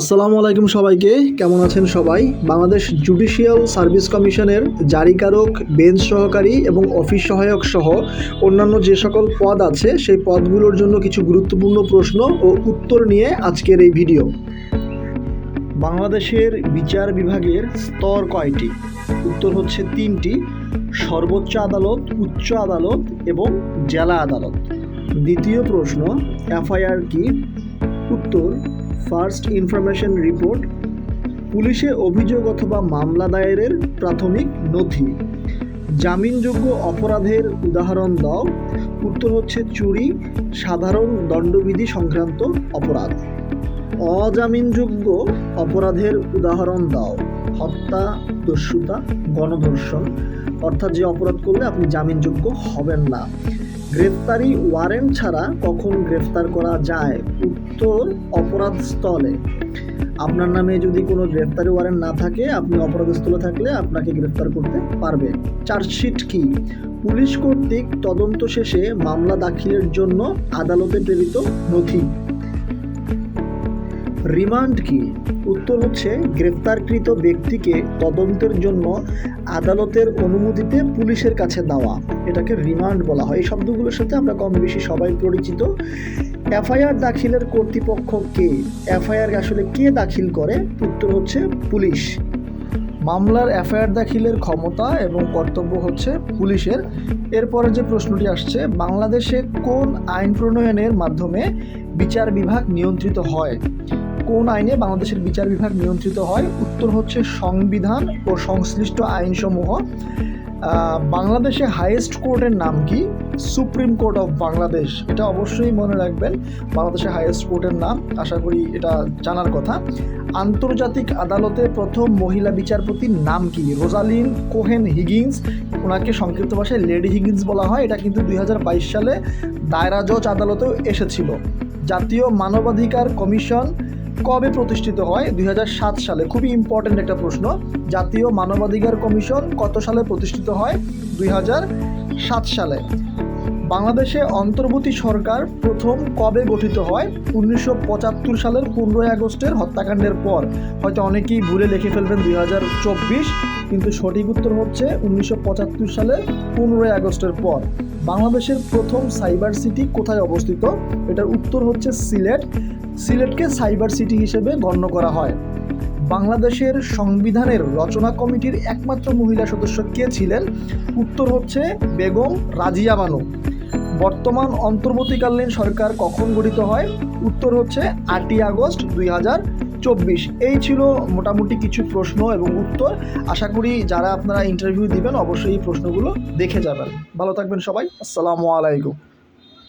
আসসালামু আলাইকুম সবাইকে। কেমন আছেন সবাই? বাংলাদেশ জুডিশিয়াল সার্ভিস কমিশনের জারিকারক, বেঞ্চ সহকারী এবং অফিস সহায়ক সহ অন্যান্য যে সকল পদ আছে, সেই পদগুলোর জন্য কিছু গুরুত্বপূর্ণ প্রশ্ন ও উত্তর নিয়ে আজকের এই ভিডিও। বাংলাদেশের বিচার বিভাগের স্তর কয়টি? উত্তর হচ্ছে তিনটি। সর্বোচ্চ আদালত, উচ্চ আদালত এবং জেলা আদালত। দ্বিতীয় প্রশ্ন, এফআইআর কি? উত্তর ফার্স্ট ইনফরমেশন রিপোর্ট, পুলিশে অভিযোগ অথবা মামলা দায়েরের প্রাথমিক নথি। জামিনযোগ্য অপরাধের উদাহরণ দাও। উত্তর হচ্ছে চুরি, সাধারণ দণ্ডবিধি সংক্রান্ত অপরাধ। অজামিনযোগ্য অপরাধের উদাহরণ দাও। হত্যা, দস্যুতা, গণধর্ষণ, অর্থাৎ যে অপরাধ করলে আপনি জামিনযোগ্য হবেন না। গ্রেফতারি ওয়ারেন্ট ছাড়া কখন গ্রেফতার করা যায়? উত্তর অপরাধ স্থলে আপনার নামে যদি কোনো গ্রেফতারি ওয়ারেন্ট না থাকে, আপনি অপরাধস্থলে থাকলে আপনাকে গ্রেফতার করতে পারবে। চার্জশিট কি? পুলিশ কর্তৃক তদন্ত শেষে মামলা দাখিলের জন্য আদালতে প্রেরিত নথি। রিমান্ড কি? উত্তর হচ্ছে গ্রেপ্তারকৃত ব্যক্তিকে তদন্তের জন্য আদালতের অনুমতিতে পুলিশের কাছে দেওয়া। এটাকে রিমান্ড বলা হয়। এই শব্দগুলোর সাথে আমরা কম বেশি সবাই পরিচিত। এফআইআর দাখিলের কর্তৃপক্ষ কে? এফআইআর আসলে কে দাখিল করে? উত্তর হচ্ছে পুলিশ। মামলার এফআইআর দাখিলের ক্ষমতা এবং কর্তব্য হচ্ছে পুলিশের। এরপরে যে প্রশ্নটি আসছে, বাংলাদেশে কোন আইন প্রণয়নের মাধ্যমে বিচার বিভাগ নিয়ন্ত্রিত হয়? কোন আইনে বাংলাদেশের বিচার বিভাগ নিয়ন্ত্রিত হয়? উত্তর হচ্ছে সংবিধান ও সংশ্লিষ্ট আইনসমূহ। বাংলাদেশে হাইয়েস্ট কোর্টের নাম কি? Supreme court of Bangladesh. এটা অবশ্যই মনে রাখবেন বাংলাদেশের হাইয়েস্ট কোর্টের নাম। আশা করি এটা জানার কথা। আন্তর্জাতিক আদালতে প্রথম মহিলা বিচারপতির নাম কি? Rosalyn Cohen Higgins. ওনাকে সংক্ষিপ্ত ভাষায় লেডি হিগিন্স বলা হয়। এটা কিন্তু দুই হাজার বাইশ সালে দায়রা জজ আদালতেও এসেছিল। জাতীয় মানবাধিকার কমিশন কবে প্রতিষ্ঠিত হয়? দুই হাজার সাত সালে। খুবই ইম্পর্ট্যান্ট একটা প্রশ্ন। জাতীয় মানবাধিকার কমিশন কত সালে প্রতিষ্ঠিত হয়? দুই হাজার সাত সালে। বাংলাদেশে অন্তর্বর্তী সরকার প্রথম কবে গঠিত হয়? উনিশশো পঁচাত্তর সালের পনেরোই আগস্টের হত্যাকাণ্ডের পর। হয়তো অনেকেই ভুলে লিখে ফেলবেন দুই হাজার চব্বিশ, কিন্তু সঠিক উত্তর হচ্ছে উনিশশো পঁচাত্তর সালের পনেরোই আগস্টের পর। বাংলাদেশের প্রথম সাইবার সিটি কোথায় অবস্থিত? এটার উত্তর হচ্ছে সিলেট। সিলেটকে সাইবার সিটি হিসেবে গণ্য করা হয়। বাংলাদেশের সংবিধানের রচনা কমিটির একমাত্র মহিলা সদস্য কে ছিলেন? উত্তর হচ্ছে বেগম রাজিয়া বানু। বর্তমান অন্তর্বর্তীকালীন সরকার কখন গঠিত হয়? উত্তর হচ্ছে আটই আগস্ট দুই হাজার চব্বিশ। এই ছিল মোটামুটি কিছু প্রশ্ন এবং উত্তর। আশা করি যারা আপনারা ইন্টারভিউ দিবেন, অবশ্যই এই প্রশ্নগুলো দেখে যাবেন। ভালো থাকবেন সবাই। আসসালামু আলাইকুম।